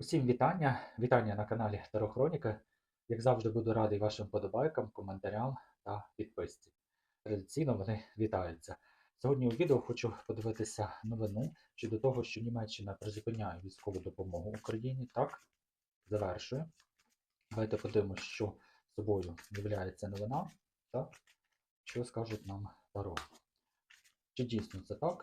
Усім вітання! Вітання на каналі Тарохроніка. Як завжди, буду радий вашим подобайкам, коментарям та підписці. Традиційно вони вітаються. Сьогодні у відео хочу подивитися новину щодо того, що Німеччина призупиняє військову допомогу Україні. Так, завершує. Давайте подивимося, що собою є новина, та що скажуть нам Таро. Чи дійсно це так?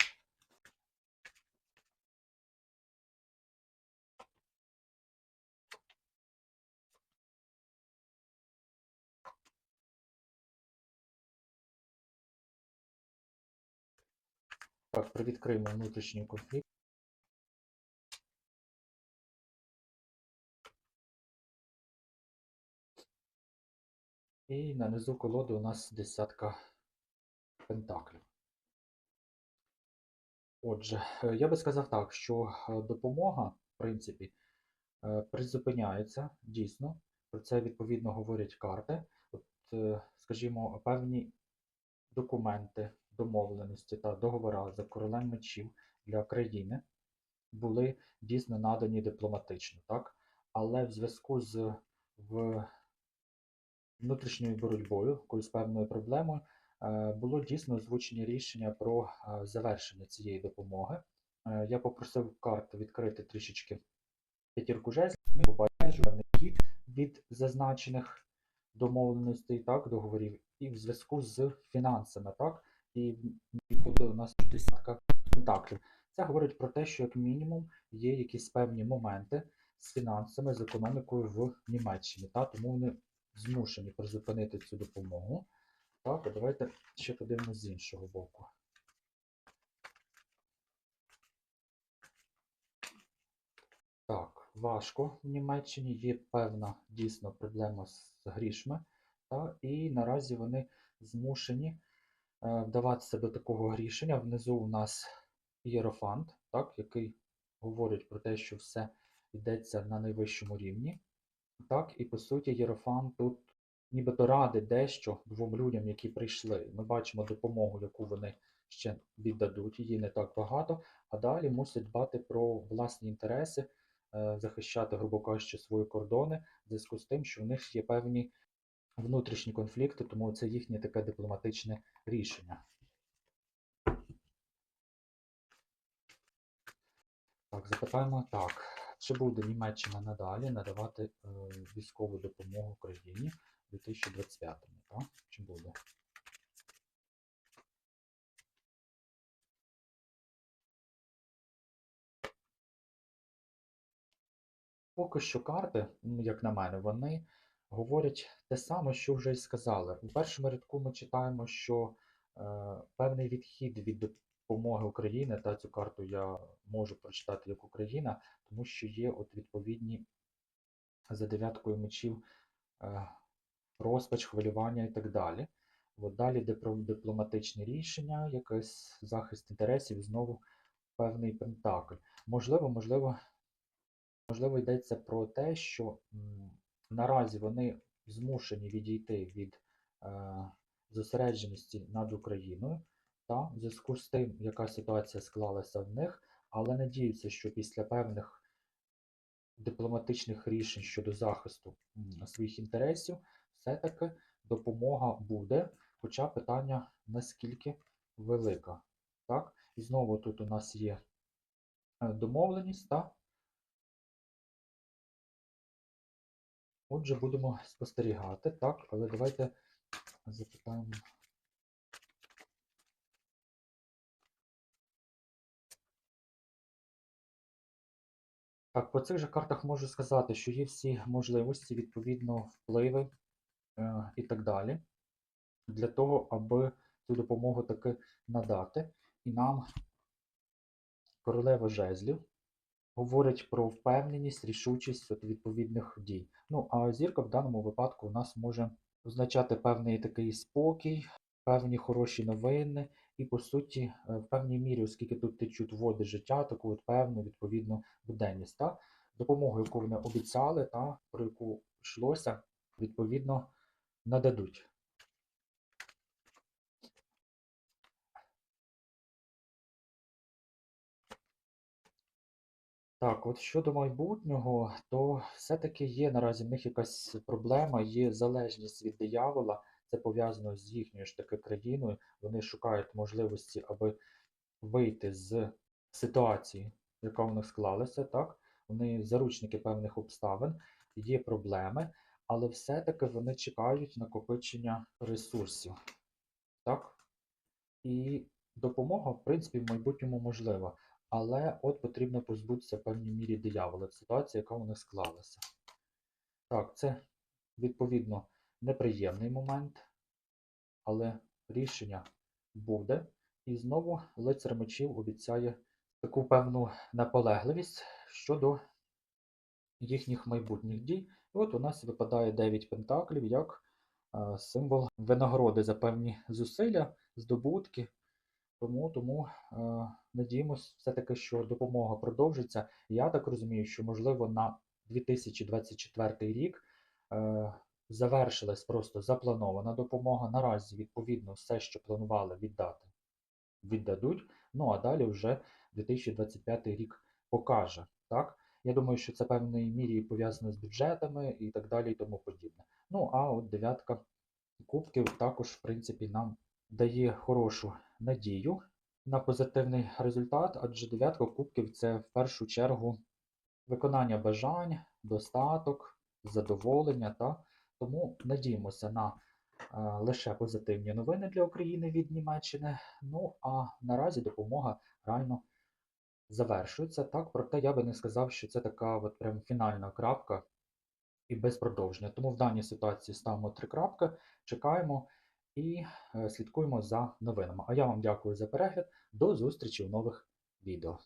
Так, привідкриємо внутрішній конфлікт. І на низу колоди у нас десятка пентаклів. Отже, е, я би сказав так, що е, допомога, в принципі, е, призупиняється дійсно. Про це відповідно говорять карти. От, скажімо, певні документи, домовленості та договори за королем мечів для країни були дійсно надані дипломатично, так? Але в зв'язку з в внутрішньою боротьбою, якоюсь певною проблемою, е, було дійсно озвучені рішення про е, завершення цієї допомоги. Е, я попросив карт відкрити трішечки п'ятірку жезлів, ми побачимо певний хід від зазначених домовленостей, так, договорів, і в зв'язку з фінансами, так, і буде у нас десятка пентаклів. Це говорить про те, що як мінімум є якісь певні моменти з фінансами, з економікою в Німеччині. Та? Тому вони змушені призупинити цю допомогу. Так, давайте ще подивимося з іншого боку. Так, важко в Німеччині є певна дійсно проблема з грішми, та, і наразі вони змушені вдаватися до такого рішення. Внизу у нас єрофант, так, який говорить про те, що все йдеться на найвищому рівні. Так, І по суті, єрофант тут нібито радить дещо двом людям, які прийшли. Ми бачимо допомогу, яку вони ще віддадуть, її не так багато, а далі мусять дбати про власні інтереси, е, захищати, грубо кажучи, свої кордони в зв'язку з тим, що в них є певні внутрішні конфлікти, тому це їхнє таке дипломатичне рішення. Так, запитаємо так. Чи буде Німеччина надалі надавати е, військову допомогу Україні у 2025 так? Чи буде? Поки що карти, як на мене, вони говорять те саме, що вже й сказали. У першому рядку ми читаємо, що е, певний відхід від допомоги України, та цю карту я можу прочитати як Україна, тому що є от відповідні за дев'яткою мечів е, розпач, хвилювання і так далі. От далі дипломатичні рішення, якийсь захист інтересів, знову певний пентакль. Можливо, можливо, можливо, йдеться про те, що Наразі вони змушені відійти від е, зосередженості над Україною та в зв'язку з тим, яка ситуація склалася в них, але надіються, що після певних дипломатичних рішень щодо захисту своїх інтересів, все-таки допомога буде, хоча питання наскільки велика. Так? І знову тут у нас є е, домовленість. так? Отже, будемо спостерігати, так, але давайте запитаємо. Так, по цих же картах можу сказати, що є всі можливості, відповідно, впливи е, і так далі, для того, аби цю допомогу таки надати. І нам королева жезлів говорить про впевненість, рішучість от відповідних дій. Ну, а зірка в даному випадку у нас може означати певний такий спокій, певні хороші новини, і, по суті, е, в певній мірі, оскільки тут течуть води життя, таку от певну відповідну буденність. Та? Допомогу, яку вони обіцяли, та, про яку йшлося, відповідно нададуть. Так, от щодо майбутнього, то все-таки є наразі в них якась проблема, є залежність від диявола. Це пов'язано з їхньою ж таки країною. Вони шукають можливості, аби вийти з ситуації, яка у них склалася, так? Вони заручники певних обставин, є проблеми, але все-таки вони чекають накопичення ресурсів. Так? І допомога, в принципі, в майбутньому можлива. Але от потрібно позбутися в певній мірі диявола, ситуація, яка у них склалася. Так, це відповідно неприємний момент, але рішення буде. І знову лицар мечів обіцяє таку певну наполегливість щодо їхніх майбутніх дій. І от у нас випадає 9 пентаклів як е, символ винагороди за певні зусилля, здобутки. Тому, тому е, надіємось все-таки, що допомога продовжиться. Я так розумію, що можливо на 2024 рік е, завершилась просто запланована допомога. Наразі, відповідно, все, що планували віддати, віддадуть. Ну а далі вже 2025 рік покаже. Так? Я думаю, що це в певній мірі пов'язано з бюджетами і так далі, і тому подібне. Ну, а от дев'ятка кубків також, в принципі, нам дає хорошу надію на позитивний результат, адже дев'ятка кубків це в першу чергу виконання бажань, достаток, задоволення. Та? Тому надіємося на е, лише позитивні новини для України від Німеччини. Ну а наразі допомога реально завершується. Так, проте я би не сказав, що це така от прям фінальна крапка і без продовження. Тому в даній ситуації ставимо три крапки, чекаємо і е, слідкуємо за новинами. А я вам дякую за перегляд. До зустрічі в нових відео.